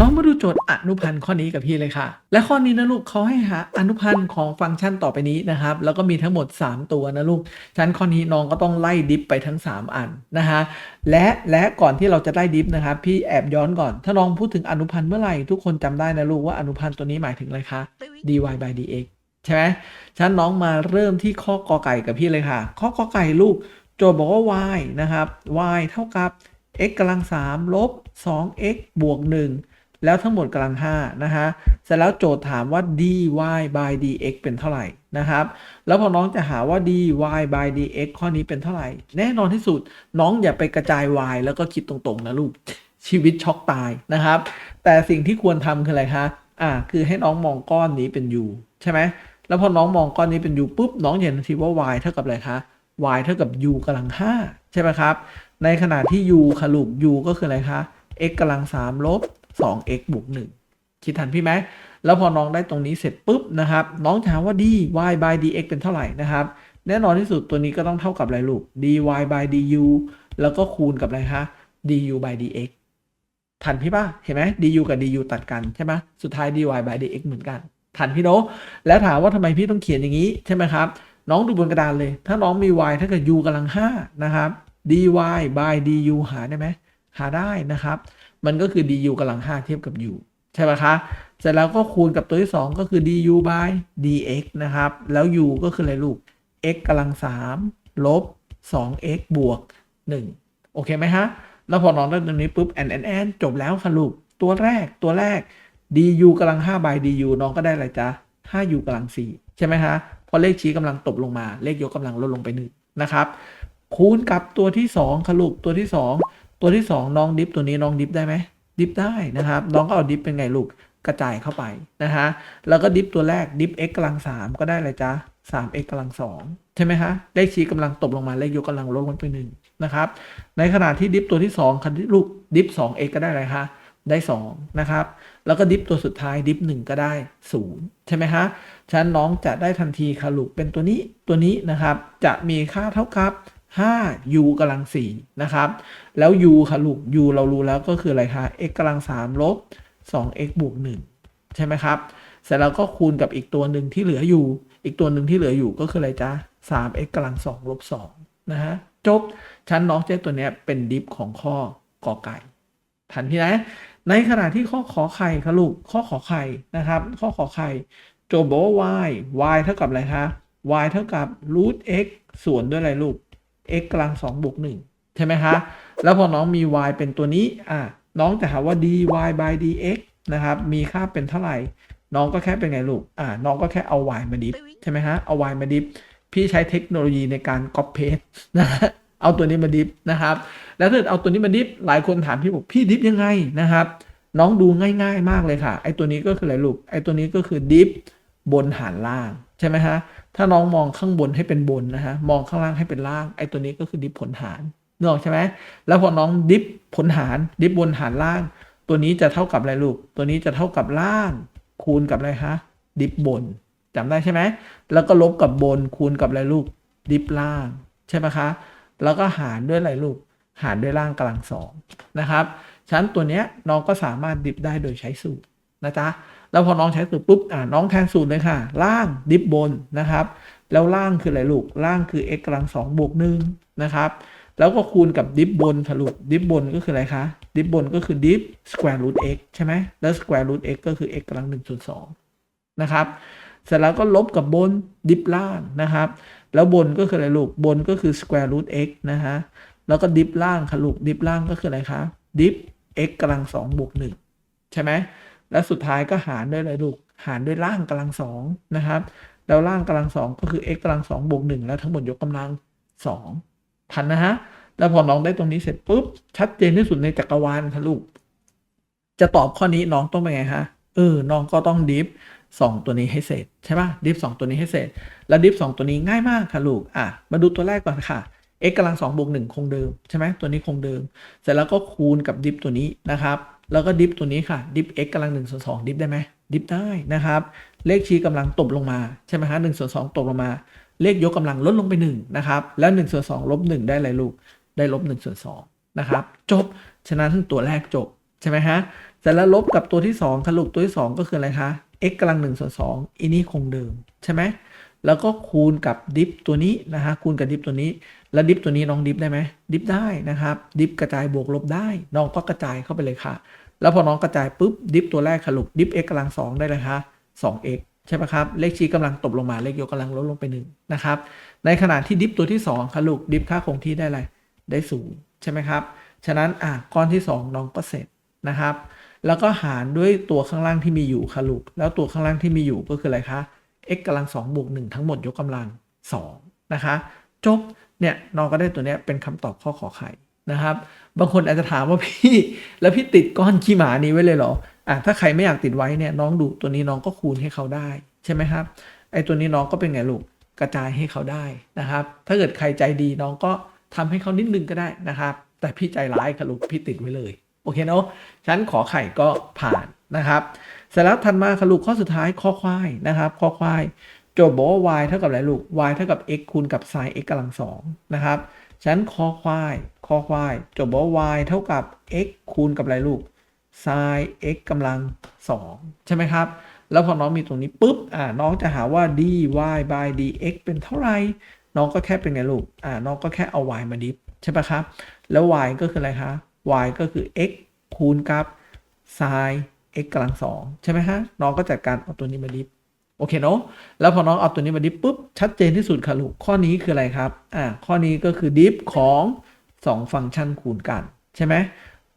น้องมาดูโจทย์อนุพันธ์ข้อนี้กับพี่เลยค่ะ และข้อนี้นะลูกเขาให้หาอนุพันธ์ของฟังก์ชันต่อไปนี้นะครับ แล้วก็มีทั้งหมด 3 ตัวนะลูกฉะนั้นข้อนี้น้องก็ต้องไล่ดิฟไปทั้ง 3 อันนะฮะและและก่อนที่เราจะได้ดิฟนะครับพี่แอบย้อนก่อน ถ้าน้องพูดถึงอนุพันธ์เมื่อไหร่ทุกคนจำได้นะลูกว่าอนุพันธ์ตัวนี้หมายถึงอะไรคะ dy by dx ใช่ไหมฉะนั้นน้องมาเริ่มที่ข้อกอไก่กับพี่เลยค่ะ ข้อกอไก่ลูก โจทย์บอกว่า y นะครับ y เท่ากับ x กำลัง3ลบ 2x บวก 1 แล้วทั้งหมดกำลัง5นะฮะเสร็จแล้วโจทย์ถามว่า dy by dx เป็นเท่าไหร่นะครับ แล้วพอน้องจะหาว่า dy by dx ข้อนี้เป็นเท่าไหร่ แน่นอนที่สุดน้องอย่าไปกระจาย y แล้วก็คิดตรงๆนะลูกชีวิตช็อกตายนะครับ แต่สิ่งที่ควรทำคืออะไรคะอ่าคือให้น้องมองก้อนนี้เป็น u ใช่ไหมแล้วพอน้องมองก้อนนี้เป็น u ปุ๊บน้องเห็นทันทีว่า y เท่ากับอะไรคะ y เท่ากับ u กำลัง 5 ใช่ไหมครับ ในขณะที่ u ค่ะลูก u ก็คืออะไรคะ x กำลัง3ลบ 2x บวก1คิดทันพี่ไหม แล้วพอน้องได้ตรงนี้เสร็จปุ๊บนะครับ น้องถามว่า dy by dx เป็นเท่าไหร่นะครับ แน่นอนที่สุดตัวนี้ก็ต้องเท่ากับอะไรลูก dy by du แล้วก็คูณกับอะไรคะ du by dx ทันพี่ป่ะ เห็นไหม du กับ du ตัดกันใช่ไหมสุดท้าย dy by dx เหมือนกัน ทันพี่โนแล้วถามว่าทำไมพี่ต้องเขียนอย่างนี้ใช่ไหมครับ น้องดูบนกระดานเลย ถ้าน้องมี y ถ้าเกิด u กำลัง5นะครับ dy by du หาได้ไหมหาได้นะครับ มันก็คือ du กำลัง 5 เทียบกับ u ใช่ไหมคะเสร็จแล้วก็คูณกับตัวที่ 2 ก็คือ du by dx นะครับ แล้ว u ก็คืออะไรลูก x กำลัง 3 ลบ 2x บวก 1 โอเคไหมฮะ แล้วพอน้องได้ตรงนี้ปุ๊บแอนแอนแอนจบแล้วค่ะลูก ตัวแรกตัวแรก du กำลัง5 by du น้องก็ได้อะไรจ๊ะ 5u กำลัง 4 ใช่ไหมฮะพอเลขชี้กำลังตกลงมา เลขยกกำลังลดลงไปหนึ่งนะครับ คูณกับตัวที่2ค่ะลูกตัวที่ 2 ตัวที่ 2 น้องดิฟตัวนี้น้องดิฟได้ไหมดิฟได้นะครับ น้องก็เอาดิฟเป็นไงลูกกระจายเข้าไปนะฮะแล้วก็ดิฟตัวแรกดิฟ x กำลัง3ก็ได้อะไรจ๊ะ 3x กำลัง2ใช่ไหมฮะเลขชี้กำลังตกลงมาเลขยกกำลังลดลงไปหนึ่งนะครับ ในขณะที่ดิฟตัวที่2ค่ลูกดิฟ 2x ก็ได้อะไรคะได้ 2 นะครับ แล้วก็ดิฟตัวสุดท้ายดิฟ 1 ก็ได้ 0 ใช่ไหมฮะฉะนั้นน้องจะได้ทันทีค่ะลูกเป็นตัวนี้ตัวนี้นะครับ จะมีค่าเท่ากับ 5u กำลัง4นะครับ แล้ว u ค่ะลูก u เรารู้แล้วก็คืออะไรคะ x กำลัง3ลบ 2x บวก1ใช่ไหมครับ เสร็จแล้วก็คูณกับอีกตัวหนึ่งที่เหลืออยู่ อีกตัวหนึ่งที่เหลืออยู่ก็คืออะไรจ๊ะ 3x กำลัง2ลบ2นะฮะ จบ ชั้นน้องเจ้ตัวเนี้ยเป็นดิฟของข้อกอไก่ ทันพี่นะ ในขณะที่ข้อขอไข่ครับลูก ข้อขอไข่นะครับ ข้อขอไข่โจทย์บอกว่า y y เท่ากับอะไรคะ y เท่ากับ root x ส่วนด้วยอะไรลูก x กำลัง2บวก1ใช่ไหมคะแล้วพอน้องมี y เป็นตัวนี้อะน้องจะหาว่า dy by dx นะครับมีค่าเป็นเท่าไหร่ น้องก็แค่เป็นไงลูกอ่าน้องก็แค่เอา y มาดิฟใช่ไหมฮะเอา y มาดิฟพี่ใช้เทคโนโลยีในการ copy paste นะฮะเอาตัวนี้มาดิฟนะครับ แล้วถ้าเอาตัวนี้มาดิฟหลายคนถามพี่บอกพี่ดิฟยังไงนะครับ น้องดูง่าย ๆ มากเลยค่ะ ไอตัวนี้ก็คืออะไรลูกไอตัวนี้ก็คือดิฟบนหารล่าง ใช่ไหมฮะ ถ้าน้องมองข้างบนให้เป็นบนนะฮะ มองข้างล่างให้เป็นล่าง ไอ้ตัวนี้ก็คือดิฟผลหารนึกออกใช่ไหมแล้วพอน้องดิฟผลหาร ดิฟบนหารล่าง ตัวนี้จะเท่ากับอะไรลูก ตัวนี้จะเท่ากับล่าง คูณกับอะไรฮะ ดิฟบนจำได้ใช่ไหม แล้วก็ลบกับบน คูณกับอะไรลูก ดิฟล่าง ใช่ไหมคะ แล้วก็หารด้วยอะไรลูก หารด้วยล่างกำลังสองนะครับฉะนั้นตัวเนี้ยน้องก็สามารถดิฟได้โดยใช้สูตร นะจ๊ะแล้วพอน้องใช้สูตรปุ๊บอ่าน้องแทนสูตรเลยค่ะ ล่างดิฟบนนะครับ แล้วล่างคืออะไรลูกล่างคือ x กำลังสองบวกหนึ่งนะครับ แล้วก็คูณกับดิฟบนทะลุดิฟบนก็คืออะไรคะดิฟบนก็คือดิฟ square root x ใช่ไหมแล้ว square root x ก็คือ x กำลังหนึ่งส่วนสองนะครับเสร็จแล้วก็ลบกับบนดิฟล่างนะครับ แล้วบนก็คืออะไรลูกบนก็คือ square root x นะฮะแล้วก็ดิฟล่างค่ะลูกดิฟล่างก็คืออะไรคะดิฟ x กำลังสองบวกหนึ่งใช่ไหม แล้วสุดท้ายก็หารด้วยอะไรลูก หารด้วยล่างกำลังสองนะครับ แล้วล่างกำลังสองก็คือ x กำลังสองบวกหนึ่งแล้วทั้งหมดยกกำลังสองทันนะฮะ แล้วพอน้องได้ตรงนี้เสร็จปุ๊บ ชัดเจนที่สุดในจักรวาลค่ะลูก จะตอบข้อนี้น้องต้องเป็นไงฮะ เออ น้องก็ต้องดิฟสองตัวนี้ให้เสร็จใช่ปะดิฟสองตัวนี้ให้เสร็จ แล้วดิฟสองตัวนี้ง่ายมากค่ะลูก อะ มาดูตัวแรกก่อนค่ะ x กำลังสองบวกหนึ่งคงเดิมใช่ไหมตัวนี้คงเดิม เสร็จแล้วก็คูณกับดิฟตัวนี้นะครับ แล้วก็ดิฟตัวนี้ค่ะ ดิฟ x กำลังหนึ่งส่วนสองดิฟได้ไหมดิฟได้นะครับ เลขชี้กำลังตกลงมาใช่ไหมฮะหนึ่งส่วนสองตกลงมา เลขยกกำลังลดลงไปหนึ่งนะครับ แล้วหนึ่งส่วนสองลบหนึ่งได้อะไรลูก ได้ลบหนึ่งส่วนสองนะครับ จบ ฉะนั้นตัวแรกจบใช่ไหมฮะเสร็จแล้วลบกับตัวที่2ค่ะลูกตัวที่ 2 ก็คืออะไรคะ x กำลัง1ส่วน2อีนี่คงเดิมใช่ไหม แล้วก็คูณกับดิฟตัวนี้นะฮะคูณกับดิฟตัวนี้ แล้วดิฟตัวนี้น้องดิฟได้ไหมดิฟได้นะครับดิฟกระจายบวกลบได้ น้องก็กระจายเข้าไปเลยค่ะ แล้วพอน้องกระจายปุ๊บดิฟตัวแรกค่ะลูกดิฟ x กำลัง2ได้เลยคะ 2x ใช่ไหมครับ เลขชี้กำลังตกลงมาเลขยกกำลังลดลงไป1นะครับ ในขณะที่ดิฟตัวที่ 2ค่ะลูกดิฟค่าคงที่ได้อะไร ได้ศูนย์ใช่ไหมครับ ฉะนั้นอะก้อนที่ 2 น้องก็เสร็จนะครับ แล้วก็หารด้วยตัวข้างล่างที่มีอยู่ค่ะลูก แล้วตัวข้างล่างที่มีอยู่ก็คืออะไรคะ x กำลัง2บวก1ทั้งหมดยกกำลัง2นะคะจบเนี่ยน้องก็ได้ตัวเนี้ยเป็นคำตอบข้อขอไข่นะครับ บางคนอาจจะถามว่าพี่แล้วพี่ติดก้อนขี้หมานี้ไว้เลยเหรออะถ้าใครไม่อยากติดไว้เนี่ยน้องดูตัวนี้น้องก็คูณให้เขาได้ใช่ไหมครับไอ้ตัวนี้น้องก็เป็นไงลูกกระจายให้เขาได้นะครับ ถ้าเกิดใครใจดีน้องก็ทำให้เขานิดนึงก็ได้นะครับ แต่พี่ใจร้ายค่ะลูกพี่ติดไว้เลย โอเคเนาะฉันขอไข่ก็ผ่านนะครับ เสร็จแล้วถัดมาค่ะลูกข้อสุดท้ายข้อควายนะครับข้อควายโจทย์บอกว่า y เท่ากับอะไรลูก y เท่ากับ x คูณกับ sin x กำลังสองนะครับฉะนั้นคอควายคอควายโจทย์บอกว่า y เท่ากับ x คูณกับอะไรลูก sin x กำลังสองใช่ไหมครับ แล้วพอน้องมีตรงนี้ปุ๊บอ่าน้องจะหาว่า dy by dx เป็นเท่าไหร่น้องก็แค่เป็นไงลูกอ่าน้องก็แค่เอา y มาดิฟใช่ปะครับ แล้ว y ก็คืออะไรคะ y ก็คือ x คูณกับ sin x กำลังสองใช่ไหมฮะ น้องก็จัดการเอาตัวนี้มาดิฟโอเคเนาะแล้วพอน้องเอาตัวนี้มาดิฟปุ๊บ ชัดเจนที่สุดค่ะลูก ข้อนี้คืออะไรครับ อ่า ข้อนี้ก็คือดิฟของ 2 ฟังก์ชันคูณกัน ใช่ไหม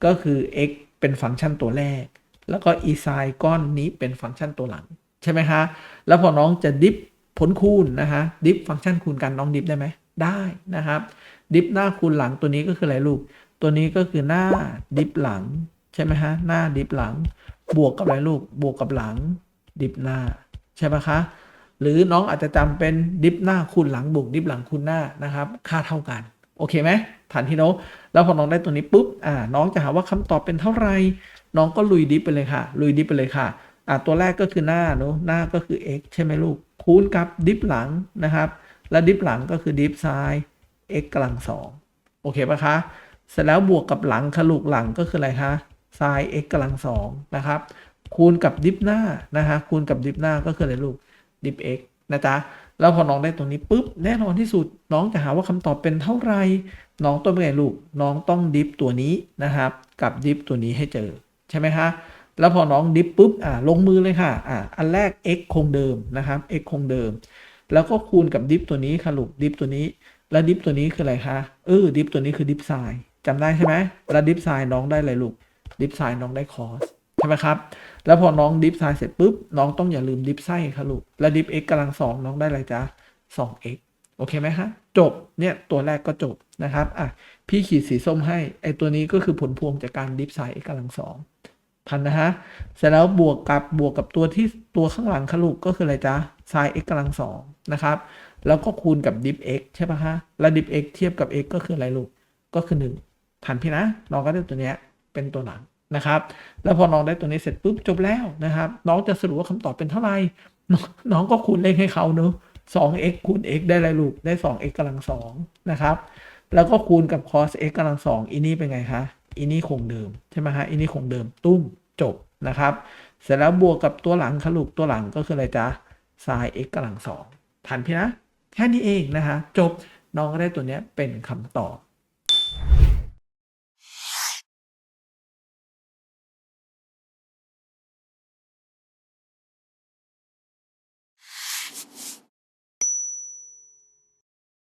ก็คือ x เป็นฟังก์ชันตัวแรก แล้วก็ e sin ก้อนนี้เป็นฟังก์ชันตัวหลัง ใช่ไหมคะแล้วพอน้องจะดิฟผลคูณนะฮะ ดิฟฟังก์ชันคูณกันน้องดิฟได้ไหม ได้นะครับ ดิฟหน้าคูณหลังตัวนี้ก็คืออะไรลูก ตัวนี้ก็คือหน้าดิฟหลังใช่ไหมฮะ หน้าดิฟหลัง บวกกับอะไรลูก บวกกับหลัง ดิฟหน้า ใช่ไหมคะ หรือน้องอาจจะจำเป็นดิฟหน้าคูณหลังบวกดิฟหลังคูณหน้านะครับ ค่าเท่ากัน โอเคไหมฐานที่โนแล้วพอน้องได้ตัวนี้ปุ๊บอ่าน้องจะหาว่าคำตอบเป็นเท่าไหร่น้องก็ลุยดิฟไปเลยค่ะ ลุยดิฟไปเลยค่ะอ่าตัวแรกก็คือหน้าเนาะหน้าก็คือ x ใช่ไหมลูก คูณกับดิฟหลังนะครับ แล้วดิฟหลังก็คือดิฟซ้าย x กำลังสองโอเคปะคะ เสร็จแล้วบวกกับหลังค่ะลูกหลังก็คืออะไรคะ sin x กำลังสองนะครับ คูณกับดิฟหน้านะฮะคูณกับดิฟหน้าก็คืออะไรลูกดิฟ x นะจ๊ะแล้วพอน้องได้ตรงนี้ปุ๊บแน่นอนที่สุดน้องจะหาว่าคำตอบเป็นเท่าไหร่น้องต้องเป็นไงลูกน้องต้องดิฟตัวนี้นะครับ กับดิฟตัวนี้ให้เจอใช่ไหมคะแล้วพอน้องดิฟปุ๊บอ่าลงมือเลยค่ะอ่าอันแรก x คงเดิมนะครับ x คงเดิม แล้วก็คูณกับดิฟตัวนี้ค่ะลูกดิฟตัวนี้ แล้วดิฟตัวนี้คืออะไรคะเออดิฟตัวนี้คือดิฟไซน์จำได้ใช่ไหมแล้วดิฟไซน์น้องได้อะไรลูก ดิฟไซน์น้องได้คอสใช่ไหมครับ แล้วพอน้องดิฟไซน์เสร็จปุ๊บ น้องต้องอย่าลืมดิฟไส้ค่ะลูก แล้วดิฟ x กกำลังสองน้องได้อะไรจ๊ะ 2x โอเคไหมฮะ จบ เนี่ย ตัวแรกก็จบนะครับ อะ พี่ขีดสีส้มให้ ไอตัวนี้ก็คือผลพวงจากการดิฟไซน์ x กกำลังสองทันนะฮะ เสร็จแล้วบวกกับบวกกับตัวที่ตัวข้างหลังคลูกก็คืออะไรจ๊ะ sin x กกำลังสองนะครับ แล้วก็คูณกับดิฟ x ใช่ปะฮะ แล้วดิฟ x เทียบกับ x ก็คืออะไรลูก ก็คือ 1 ทันพี่นะ น้องก็ได้ตัวเนี้ย เป็นตัวหลังนะครับ แล้วพอน้องได้ตัวนี้เสร็จปุ๊บจบแล้วนะครับ น้องจะสรุปว่าคำตอบเป็นเท่าไหร่น้องก็คูณเลขให้เขาเนอะ 2x คูณ x ได้อะไรลูก ได้ 2x กำลังสองนะครับ แล้วก็คูณกับ cos x กำลังสองอีนี่เป็นไงคะอีนี่คงเดิมใช่ไหมฮะอีนี่คงเดิมตุ้มจบนะครับ เสร็จแล้วบวกกับตัวหลังคะลูกตัวหลังก็คืออะไรจ๊ะ sin x กำลังสองทันพี่นะ แค่นี้เองนะคะจบน้องก็ได้ตัวเนี้ยเป็นคำตอบ